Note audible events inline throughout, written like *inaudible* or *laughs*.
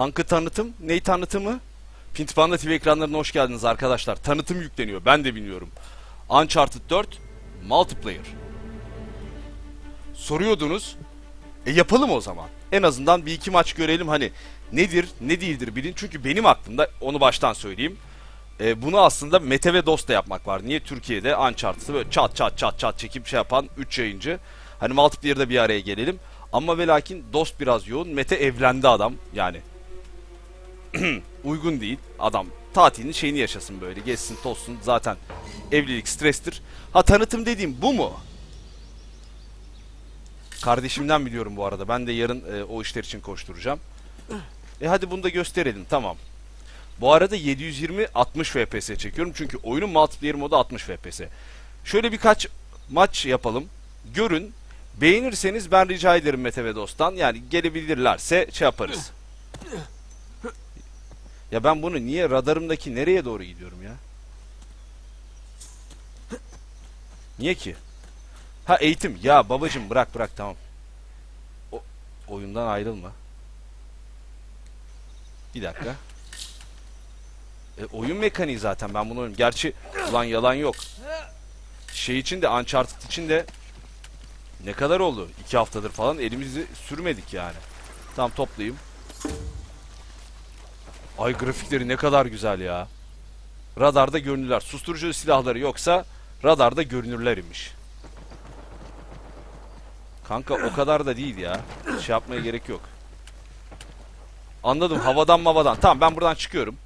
Ankı tanıtım. Ney tanıtımı? Pintipanda TV ekranlarına hoş geldiniz arkadaşlar. Tanıtım yükleniyor. Ben de bilmiyorum. Uncharted 4 Multiplayer. Soruyordunuz. E yapalım o zaman. En azından bir iki maç görelim hani nedir ne değildir bilin. Çünkü benim aklımda onu baştan söyleyeyim. E, bunu aslında Mete ve Dost da yapmak var. Niye Türkiye'de Uncharted'ı böyle çat çat çat çat çekip şey yapan 3 yayıncı. Hani multiplayer'da bir araya gelelim. Ama ve lakin Dost biraz yoğun. Mete evlendi adam yani. *clears throat* Uygun değil adam. Tatilin şeyini yaşasın böyle. Geçsin tozsun. Zaten evlilik strestir. Ha tanıtım dediğim bu mu? Kardeşimden biliyorum bu arada. Ben de yarın e, o işler için koşturacağım. E hadi bunu da gösterelim. Tamam. Bu arada 720 60 FPS çekiyorum. Çünkü oyunun multiplayer modu 60 FPS. Şöyle birkaç maç yapalım. Görün. Beğenirseniz ben rica ederim Mete ve Dost'tan. Yani gelebilirlerse şey yaparız. Ya ben bunu niye radarımdaki nereye doğru gidiyorum ya? Niye ki? Ha eğitim. Ya babacım bırak bırak tamam. O, oyundan ayrılma. Bir dakika. E, oyun mekaniği zaten ben bunu oynuyorum. Gerçi ulan yalan yok. Şey için de Uncharted için de ne kadar oldu? İki haftadır falan elimizi sürmedik yani. Tamam toplayayım. Ay grafikleri ne kadar güzel ya. Radarda görünürler. Susturucu silahları yoksa radarda görünürler imiş. Kanka o kadar da değil ya. Şey yapmaya gerek yok. Anladım havadan mavadan. Tamam ben buradan çıkıyorum.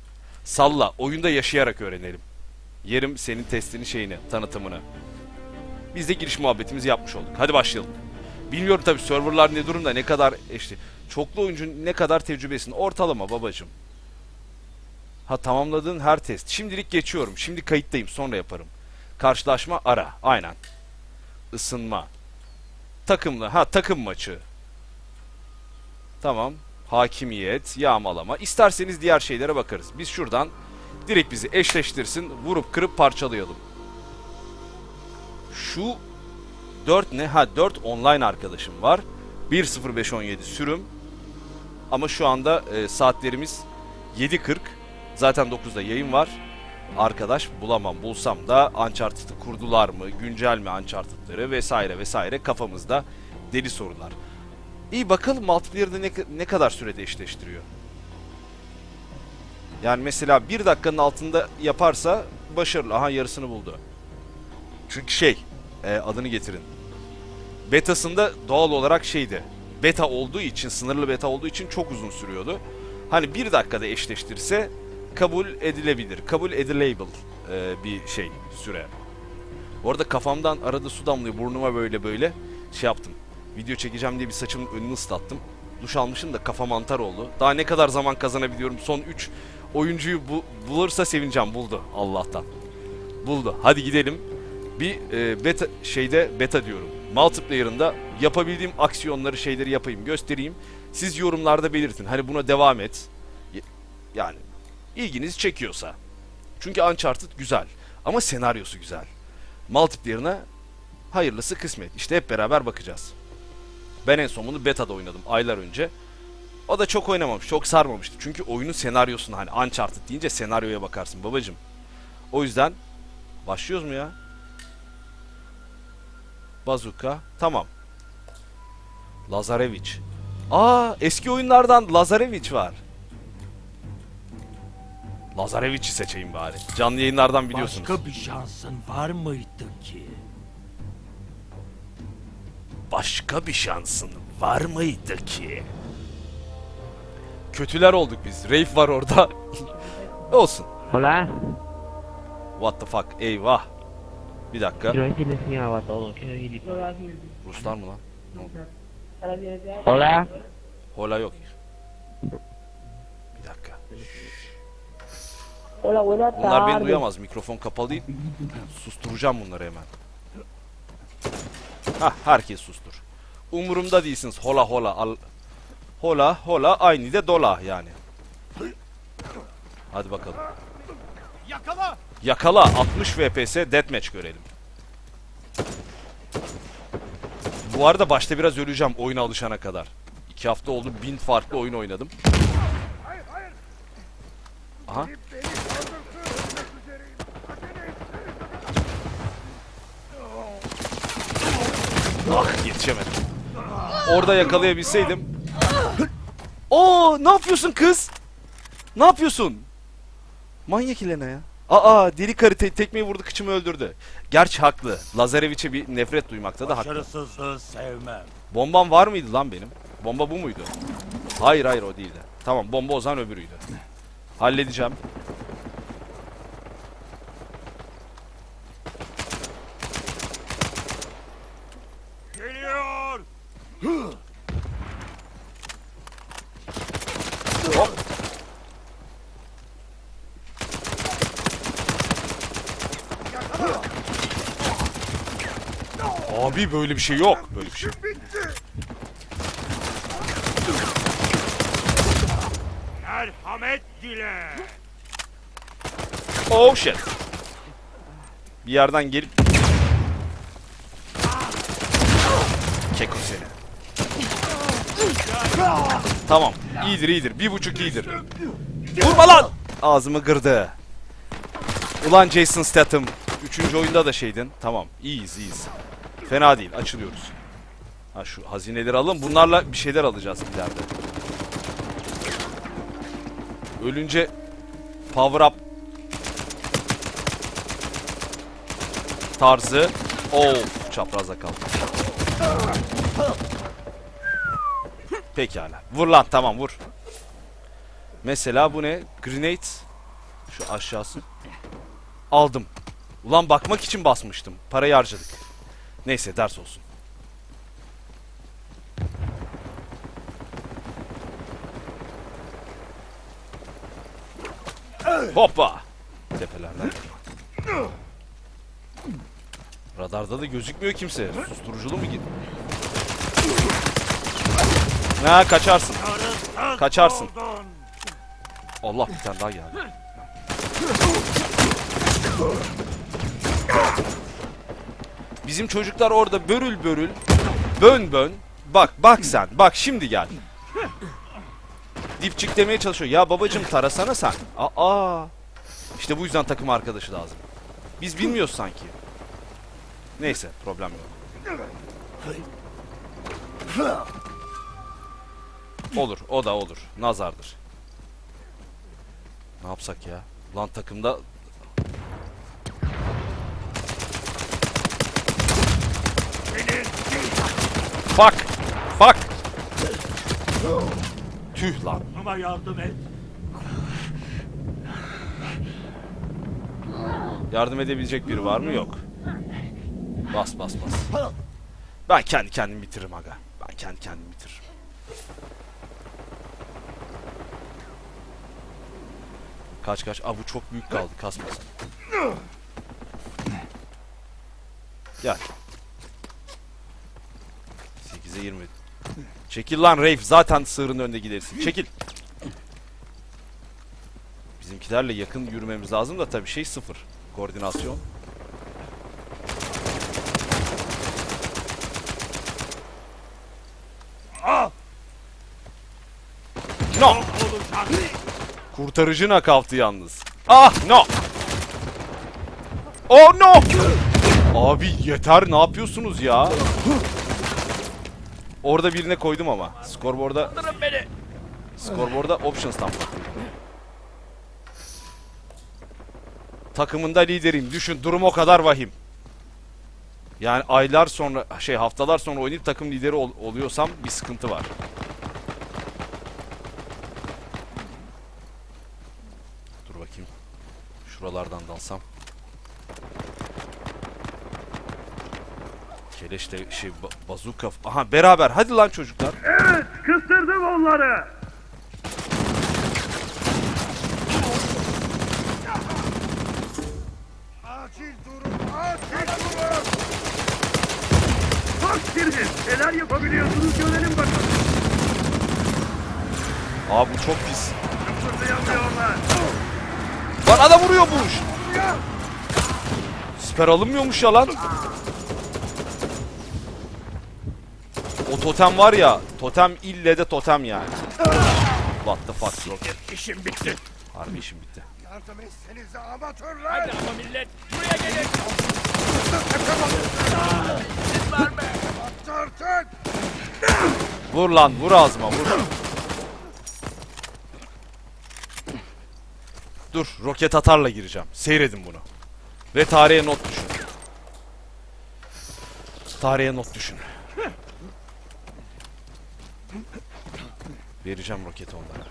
Salla. Oyunda yaşayarak öğrenelim. Yerim senin testini şeyini, tanıtımını. Biz de giriş muhabbetimizi yapmış olduk. Hadi başlayalım. Bilmiyorum tabi serverlar ne durumda, ne kadar işte çoklu oyuncunun ne kadar tecrübesin. Ortalama babacım. Ha tamamladığın her test. Şimdilik geçiyorum. Şimdi kayıttayım. Sonra yaparım. Karşılaşma ara. Aynen. Isınma. Takımlı. Ha takım maçı. Tamam. Hakimiyet, yağmalama. İsterseniz diğer şeylere bakarız. Biz şuradan direkt bizi eşleştirsin. Vurup kırıp parçalayalım. Şu 4 ne? Ha 4 online arkadaşım var. 1.0517 sürüm. Ama şu anda e, saatlerimiz 7.40. Zaten 9'da yayın var. Arkadaş bulamam. Bulsam da Uncharted'ı kurdular mı? Güncel mi Uncharted'ları vesaire vesaire kafamızda deli sorular. İyi bakalım multiplayer'da ne, ne kadar sürede eşleştiriyor. Yani mesela bir dakikanın altında yaparsa başarılı. Aha yarısını buldu. Çünkü şey e, adını getirin. Betasında doğal olarak şeydi. Beta olduğu için sınırlı beta olduğu için çok uzun sürüyordu. Hani bir dakikada eşleştirse kabul edilebilir. Kabul edilable e, bir şey süre. Bu arada kafamdan arada su damlıyor burnuma böyle böyle şey yaptım. Video çekeceğim diye bir saçımın önünü ıslattım. Duş almışım da kafa mantar oldu. Daha ne kadar zaman kazanabiliyorum? Son 3 oyuncuyu bu, bulursa sevineceğim. Buldu Allah'tan. Buldu. Hadi gidelim. Bir e, beta şeyde beta diyorum. Multiplayer'ında yapabildiğim aksiyonları şeyleri yapayım, göstereyim. Siz yorumlarda belirtin. Hani buna devam et. Yani ilginizi çekiyorsa. Çünkü Uncharted güzel ama senaryosu güzel. Multiplayer'ına hayırlısı kısmet. İşte hep beraber bakacağız. Ben en son bunu beta'da oynadım aylar önce. O da çok oynamamış, çok sarmamıştı. Çünkü oyunun senaryosunu hani Uncharted deyince senaryoya bakarsın babacım. O yüzden başlıyoruz mu ya? Bazooka. Tamam. Lazarevic. Aa eski oyunlardan Lazarevic var. Lazarevic'i seçeyim bari. Canlı yayınlardan biliyorsunuz. Başka bir şansın var mıydı ki? Başka bir şansın var mıydı ki? Kötüler olduk biz. Rafe var orada. *laughs* Olsun. Hola, What the fuck? Eyvah. Bir dakika. quiero quiero. Ruslar mı lan? Hola, Hola yok. Bir dakika. Hola, buenas Bunlar beni duyamaz. Mikrofon kapalı değil. Susturacağım bunları hemen. Hah herkes sustur. Umurumda değilsiniz. Hola hola. Al. Hola hola aynı de dola yani. Hadi bakalım. Yakala! Yakala 60 FPS deathmatch görelim. Bu arada başta biraz öleceğim oyuna alışana kadar. İki hafta oldu bin farklı oyun oynadım. Aha. Ah yetişemedim. Orada yakalayabilseydim. Oo ne yapıyorsun kız? Ne yapıyorsun? Manyak ilene ya. Aa deli karı te- tekmeyi vurdu kıçımı öldürdü. Gerçi haklı. Lazareviç'e bir nefret duymakta da haklı. Başarısızlığı sevmem. Bombam var mıydı lan benim? Bomba bu muydu? Hayır hayır o değildi. Tamam bomba o zaman öbürüydü. Halledeceğim. Geliyor. Hop. Abi böyle bir şey yok. Böyle bir şey. Merhamet dile. Oh shit. Bir yerden gelip Keko seni. Tamam. iyidir iyidir. Bir buçuk iyidir. Vurma lan! Ağzımı kırdı. Ulan Jason Statham. Üçüncü oyunda da şeydin. Tamam. iyiyiz iyiyiz. Fena değil. Açılıyoruz. Ha şu hazineleri alın. Bunlarla bir şeyler alacağız ileride. Ölünce power up tarzı. Oo, çaprazda kaldı. Pekala. Vur lan tamam vur. Mesela bu ne? Grenade. Şu aşağısı. Aldım. Ulan bakmak için basmıştım. Parayı harcadık. Neyse ders olsun. Hoppa. Tepelerden. Radarda da gözükmüyor kimse. Susturuculu mu git? Ha kaçarsın. Kaçarsın. Allah bir tane daha geldi. Bizim çocuklar orada börül börül, bön bön. Bak bak sen, bak şimdi gel. Dipçik demeye çalışıyor. Ya babacım tarasana sen. Aa. İşte bu yüzden takım arkadaşı lazım. Biz bilmiyoruz sanki. Neyse problem yok. Olur o da olur. Nazardır. Ne yapsak ya? Lan takımda Fuck! Fuck! Tüh lan. Ama yardım et. Yardım edebilecek biri var mı? Yok. Bas bas bas. Ben kendi kendimi bitiririm aga. Ben kendi kendimi bitiririm. Kaç kaç. Aa bu çok büyük kaldı. Kasmasın. Gel. 8'e 20. Çekil lan Rafe. Zaten sığırın önünde gidersin. Çekil. Bizimkilerle yakın yürümemiz lazım da tabii şey sıfır. Koordinasyon. No! Kurtarıcı nakavtı yalnız. Ah no! Oh no! Abi yeter ne yapıyorsunuz ya? Orada birine koydum ama. Scoreboard'a... Scoreboard'a options'tan bakıyorum. Takımında lideriyim. Düşün durum o kadar vahim. Yani aylar sonra şey haftalar sonra oynayıp takım lideri ol- oluyorsam bir sıkıntı var. Dur bakayım. Şuralardan dalsam. Keleşle şey ba- bazuka. Aha beraber. Hadi lan çocuklar. Kıstırdım onları. Acil durum, acil durum. Bak biriniz, neler yapabiliyorsunuz görelim bakalım. Aa bu çok pis. Kıpırdayamıyorlar. Lan adam vuruyormuş. Siper alınmıyormuş ya lan. Totem var ya. Totem ille de totem yani. What the fuck. İşim bitti. Harbi işim bitti. Yardım etsenize amatörler. Hadi ama millet buraya gelin. Artık. Vur lan vur ağzıma vur. Dur roket atarla gireceğim. Seyredin bunu. Ve tarihe not düşün. Tarihe not düşün. Vereceğim roketi onlara.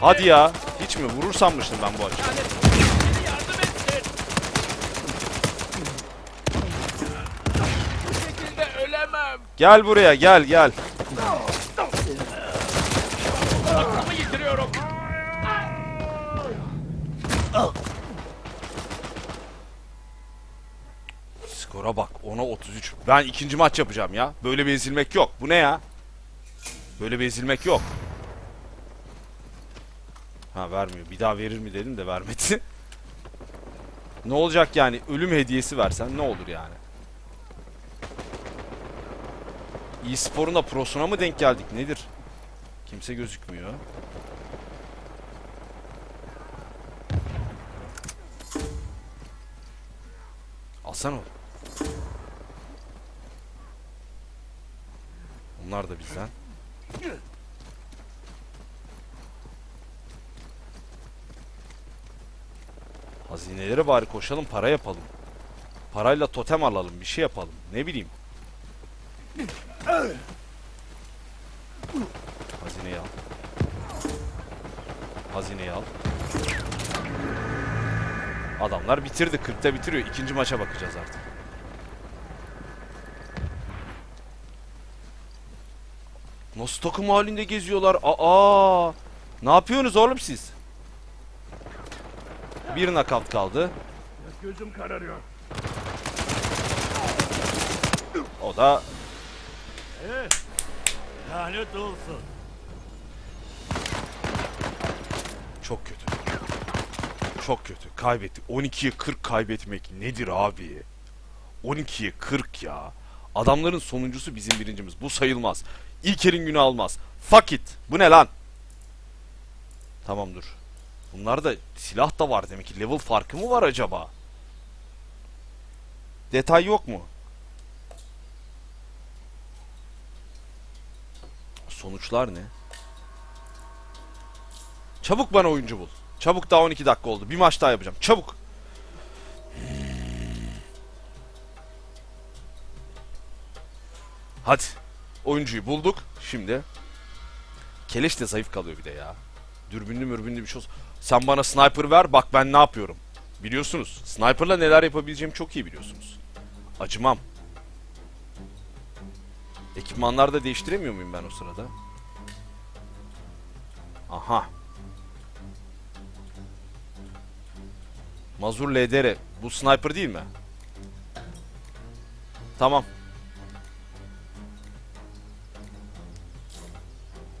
Hadi ya. Hiç mi? Vurur sanmıştım ben bu açı. Lanet olsun biri yardım etsin. Bu şekilde ölemem. Gel buraya gel gel. Skora bak. Ona 33. Ben ikinci maç yapacağım ya. Böyle bir ezilmek yok. Bu ne ya? Böyle bir ezilmek yok. Ha vermiyor. Bir daha verir mi dedim de vermedi. *laughs* ne olacak yani? Ölüm hediyesi versen ne olur yani? E-spor'un prosuna mı denk geldik? Nedir? Kimse gözükmüyor. Alsana oğlum. Onlar da bizden. Hazinelere bari koşalım para yapalım. Parayla totem alalım bir şey yapalım. Ne bileyim. Hazineyi al. Hazineyi al. Adamlar bitirdi. 40'ta bitiriyor. İkinci maça bakacağız artık. Nasıl takım halinde geziyorlar? Aa! Ne yapıyorsunuz oğlum siz? Bir nakavt kaldı. Gözüm kararıyor. O da Lanet olsun. çok kötü. Çok kötü. Kaybetti. 12'ye 40 kaybetmek nedir abi? 12'ye 40 ya. Adamların sonuncusu bizim birincimiz. Bu sayılmaz. İlker'in günü almaz. Fuck it. Bu ne lan? Tamam dur. Bunlarda silah da var demek ki. Level farkı mı var acaba? Detay yok mu? Sonuçlar ne? Çabuk bana oyuncu bul. Çabuk daha 12 dakika oldu. Bir maç daha yapacağım. Çabuk. Hadi. Oyuncuyu bulduk. Şimdi. Keleş de zayıf kalıyor bir de ya. Dürbünlü mürbünlü bir şey olsun. Sen bana sniper ver bak ben ne yapıyorum. Biliyorsunuz. Sniper'la neler yapabileceğimi çok iyi biliyorsunuz. Acımam. Ekipmanlar da değiştiremiyor muyum ben o sırada? Aha. Mazur LDR. Bu sniper değil mi? Tamam.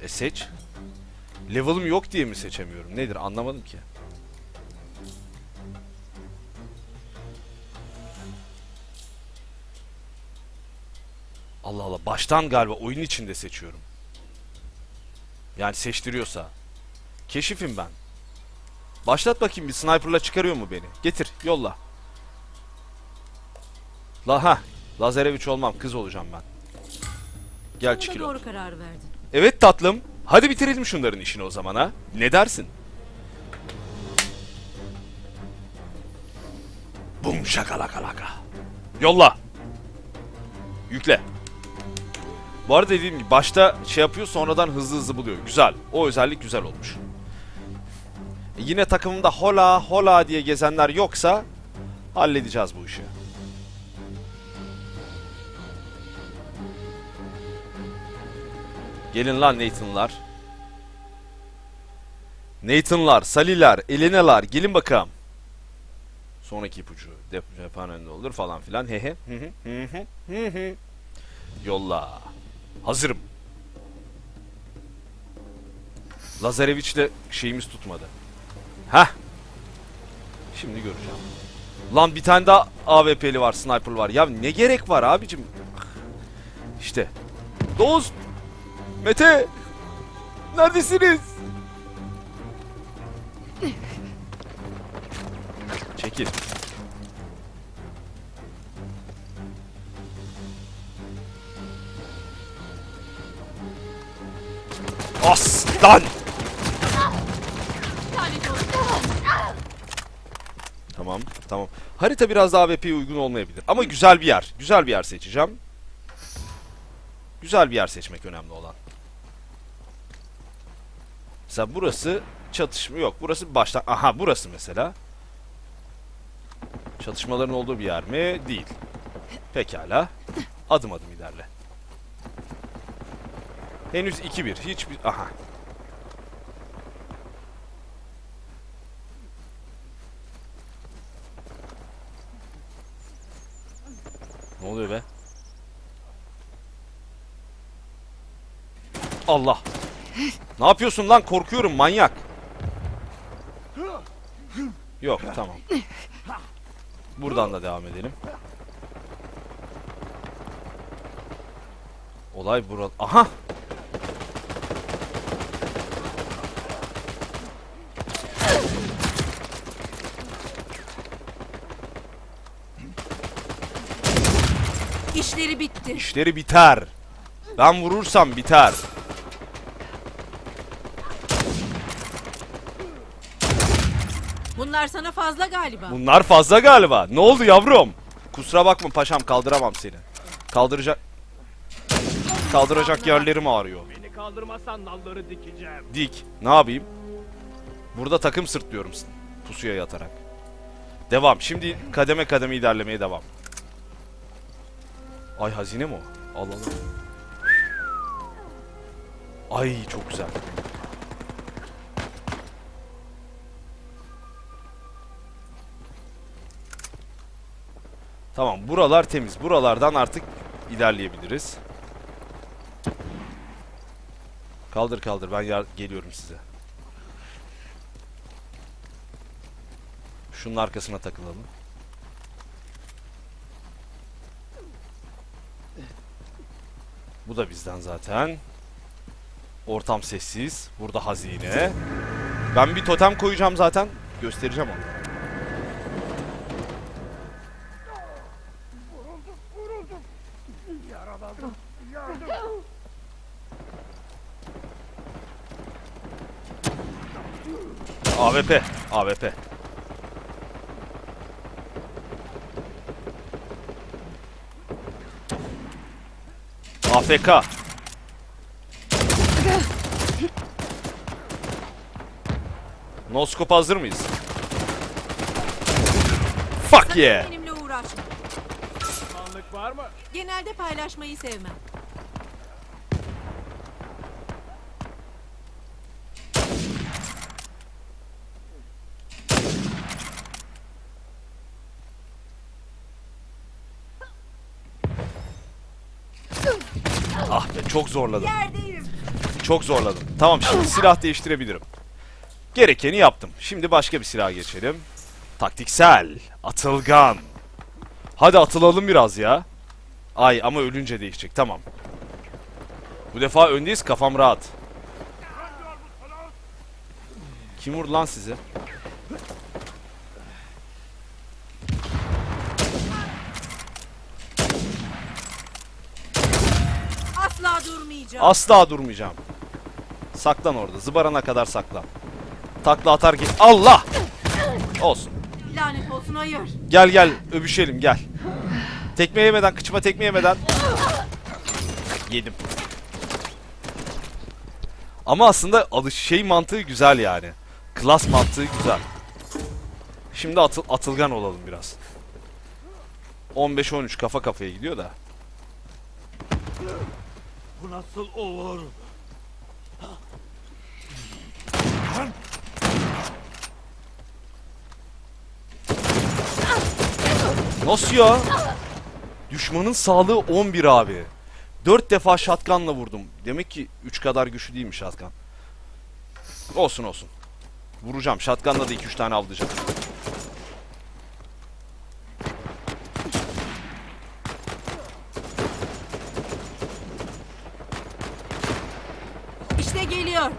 E seç. Level'ım yok diye mi seçemiyorum? Nedir anlamadım ki. Allah Allah. Baştan galiba oyun içinde seçiyorum. Yani seçtiriyorsa. Keşifim ben. Başlat bakayım bir sniperla çıkarıyor mu beni? Getir, yolla. La ha. Lazareviç olmam, kız olacağım ben. Gel çikil doğru karar verdin. Evet tatlım. Hadi bitirelim şunların işini o zaman ha. Ne dersin? Bum şakalakalaka. Yolla. Yükle. Bu arada dediğim gibi başta şey yapıyor sonradan hızlı hızlı buluyor. Güzel. O özellik güzel olmuş. E yine takımımda hola hola diye gezenler yoksa halledeceğiz bu işi. Gelin lan Nathan'lar. Nathan'lar, Sali'ler, Elena'lar gelin bakalım. Sonraki ipucu. Dep cephanende olur falan filan. Hehe. Yolla. Hazırım. Lazareviç'le şeyimiz tutmadı. Heh. Şimdi göreceğim. Lan bir tane daha AWP'li var, sniper var. Ya ne gerek var abicim? İşte. Dost Mete! Neredesiniz? Çekil. Aslan! Tamam, tamam. Harita biraz daha AWP'ye uygun olmayabilir. Ama güzel bir yer. Güzel bir yer seçeceğim. Güzel bir yer seçmek önemli olan. Mesela burası çatışma yok. Burası baştan... Aha burası mesela. Çatışmaların olduğu bir yer mi? Değil. Pekala. Adım adım ilerle. Henüz 2-1. Hiçbir... Aha. Ne oluyor be? Allah. Ne yapıyorsun lan? Korkuyorum manyak. Yok tamam. Buradan da devam edelim. Olay burada. Aha! İşleri bitti. İşleri biter. Ben vurursam biter. Bunlar sana fazla galiba. Bunlar fazla galiba. Ne oldu yavrum? Kusura bakma paşam kaldıramam seni. Kaldıracak... Kaldıracak yerlerim ağrıyor. Beni kaldırmazsan nalları dikeceğim. Dik. Ne yapayım? Burada takım sırtlıyorum pusuya yatarak. Devam. Şimdi kademe kademe ilerlemeye devam. Ay hazine mi o? Al al al. Ay çok güzel. Tamam buralar temiz. Buralardan artık ilerleyebiliriz. Kaldır kaldır ben geliyorum size. Şunun arkasına takılalım. Bu da bizden zaten. Ortam sessiz. Burada hazine. Ben bir totem koyacağım zaten. Göstereceğim onu. Yaralandım. Yardım. AWP. AWP. AFK. Noskop hazır mıyız? Fuck yeah. benimle uğraşma. Düşmanlık var mı? Genelde paylaşmayı sevmem. Ah be çok zorladım. Yerdeyim. Çok zorladım. Tamam şimdi silah değiştirebilirim. Gerekeni yaptım. Şimdi başka bir silaha geçelim. Taktiksel. Atılgan. Hadi atılalım biraz ya. Ay ama ölünce değişecek. Tamam. Bu defa öndeyiz kafam rahat. Kim vurdu lan sizi? Asla durmayacağım. Asla durmayacağım. Saklan orada. Zıbarana kadar saklan. Takla atar git. Allah! Olsun. Lanet olsun hayır. Gel gel öpüşelim gel. Tekme yemeden kıçıma tekme yemeden. Yedim. Ama aslında alış şey mantığı güzel yani. Klas mantığı güzel. Şimdi atıl atılgan olalım biraz. 15-13 kafa kafaya gidiyor da. Bu nasıl olur? Nasıl ya? Düşmanın sağlığı 11 abi. 4 defa şatkanla vurdum. Demek ki 3 kadar güçlü değilmiş şatkan. Olsun olsun. Vuracağım. Şatkanla da 2-3 tane avlayacağım. İşte geliyor.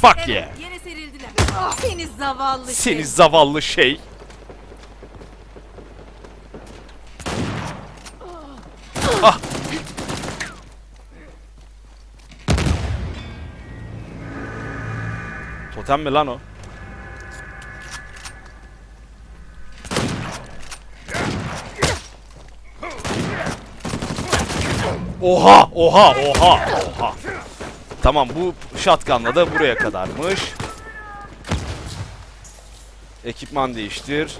Fuck Evet, yeah. yere serildiler. Seni zavallı şey. Seni zavallı şey. Ah. Totem mi lan o? Oha, oha, oha, oha. Tamam bu shotgunla da buraya kadarmış. Ekipman değiştir.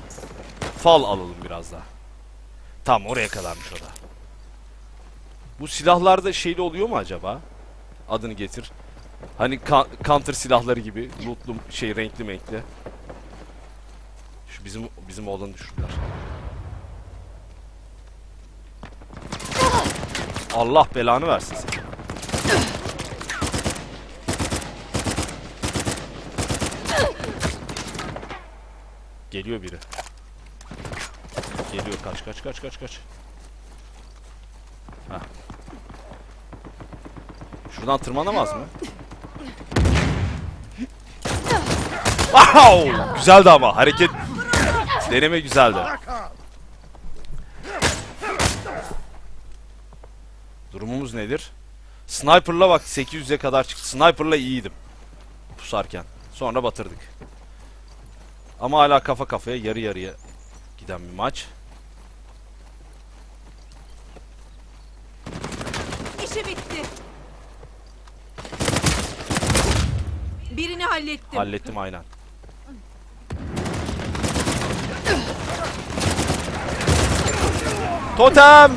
Fal alalım biraz daha. Tamam oraya kadarmış o da. Bu silahlarda şeyli oluyor mu acaba? Adını getir. Hani counter silahları gibi. Lootlu şey renkli renkli. Şu bizim bizim oğlanı düşürdüler. Allah belanı versin seni. Geliyor biri. Geliyor kaç kaç kaç kaç kaç. Heh. Şuradan tırmanamaz mı? Wow! Güzeldi ama hareket deneme güzeldi. Durumumuz nedir? Sniper'la bak 800'e kadar çıktı. Sniper'la iyiydim. Pusarken. Sonra batırdık. Ama hala kafa kafaya yarı yarıya giden bir maç. İşi bitti. Birini hallettim. Hallettim aynen. Totem!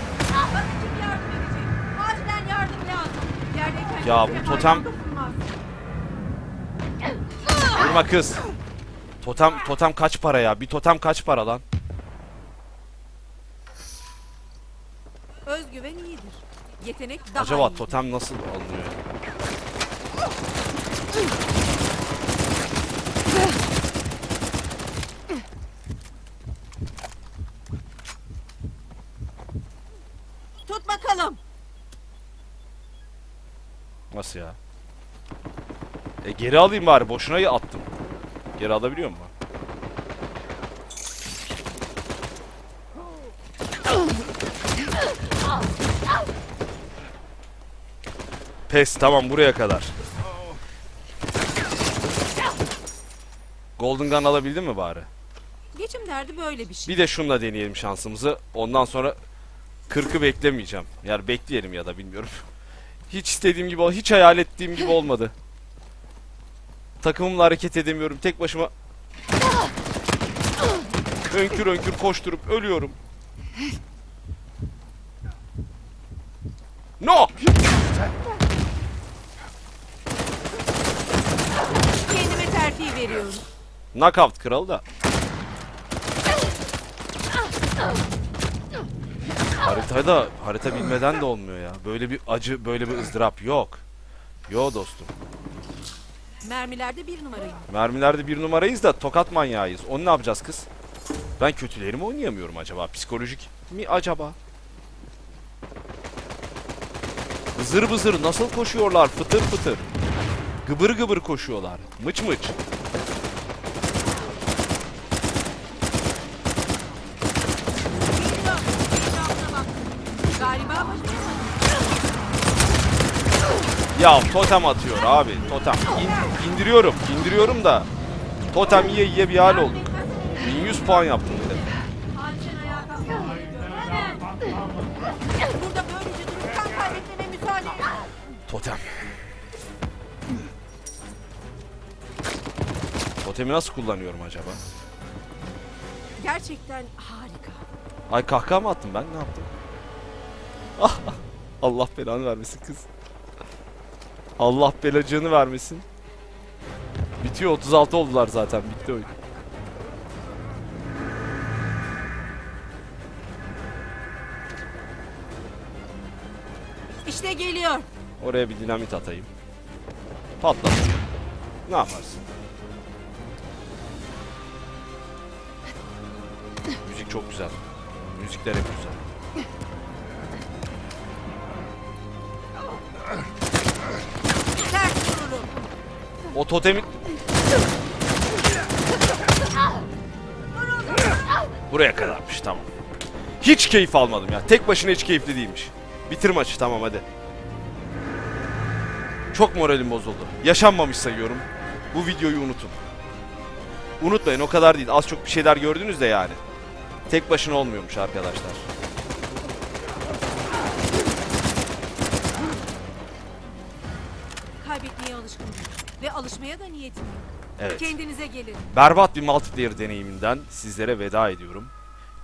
Ya bu totem-. Vurma kız. Totem totem kaç para ya? Bir totem kaç para lan? Özgüven iyidir. Yetenek daha Acaba iyi. totem nasıl alınıyor? Tut bakalım. Nasıl ya? E geri alayım bari. Boşuna attım. Geri alabiliyor mu? Pes tamam buraya kadar. Golden Gun alabildin mi bari? Geçim derdi böyle bir şey. Bir de şunla deneyelim şansımızı. Ondan sonra 40'ı beklemeyeceğim. Yani bekleyelim ya da bilmiyorum. Hiç istediğim gibi, ol- hiç hayal ettiğim gibi olmadı. Takımımla hareket edemiyorum. Tek başıma önkür önkür koşturup ölüyorum. No! Kendime terfi veriyorum. Knockout kralı da. Haritada harita bilmeden de olmuyor ya. Böyle bir acı, böyle bir ızdırap yok. Yo dostum. Mermilerde bir numarayım. Mermilerde bir numarayız da tokat manyağıyız. Onu ne yapacağız kız? Ben kötüleri mi oynayamıyorum acaba? Psikolojik mi acaba? Bızır bızır nasıl koşuyorlar fıtır fıtır. Gıbır gıbır koşuyorlar. Mıç mıç. Galiba başaramadım. Ya totem atıyor abi totem. İn- indiriyorum indiriyorum da. Totem yiye yiye bir hal olduk. 1100 puan yaptım bir de. Totem. Totemi nasıl kullanıyorum acaba? Gerçekten harika. Ay kahkaha mı attım ben? Ne yaptım? Ah, *laughs* Allah belanı vermesin kız. Allah belacığını vermesin. Bitiyor 36 oldular zaten bitti oyun. İşte geliyor. Oraya bir dinamit atayım. Patlat. Ne yaparsın? Müzik çok güzel. Müzikler hep güzel. O totemi... Buraya kadarmış tamam. Hiç keyif almadım ya. Tek başına hiç keyifli değilmiş. Bitir maçı tamam hadi. Çok moralim bozuldu. Yaşanmamış sayıyorum. Bu videoyu unutun. Unutmayın o kadar değil. Az çok bir şeyler gördünüz de yani. Tek başına olmuyormuş arkadaşlar. Alışmaya da niyetim yok. Evet. Kendinize gelin. berbat bir multiplayer deneyiminden sizlere veda ediyorum.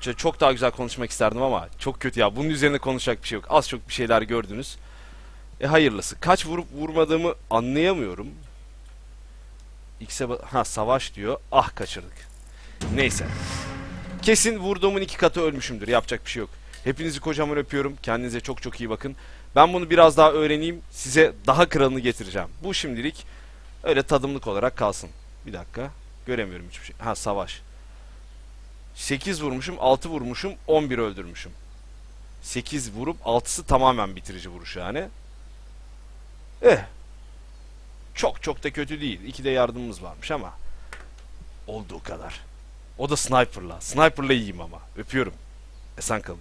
Ç- Çok daha güzel konuşmak isterdim ama çok kötü ya. Bunun üzerine konuşacak bir şey yok. Az çok bir şeyler gördünüz. E hayırlısı. Kaç vurup vurmadığımı anlayamıyorum. X'e ba- ha savaş diyor. Ah kaçırdık. Neyse. Kesin vurduğumun iki katı ölmüşümdür. Yapacak bir şey yok. Hepinizi kocaman öpüyorum. Kendinize çok çok iyi bakın. Ben bunu biraz daha öğreneyim. Size daha kralını getireceğim. Bu şimdilik öyle tadımlık olarak kalsın. Bir dakika. Göremiyorum hiçbir şey. Ha savaş. 8 vurmuşum, 6 vurmuşum, 11 öldürmüşüm. 8 vurup 6'sı tamamen bitirici vuruş yani. Eh. Çok çok da kötü değil. İki de yardımımız varmış ama. Olduğu kadar. O da sniper'la. Sniper'la iyiyim ama. Öpüyorum. Esen kalın.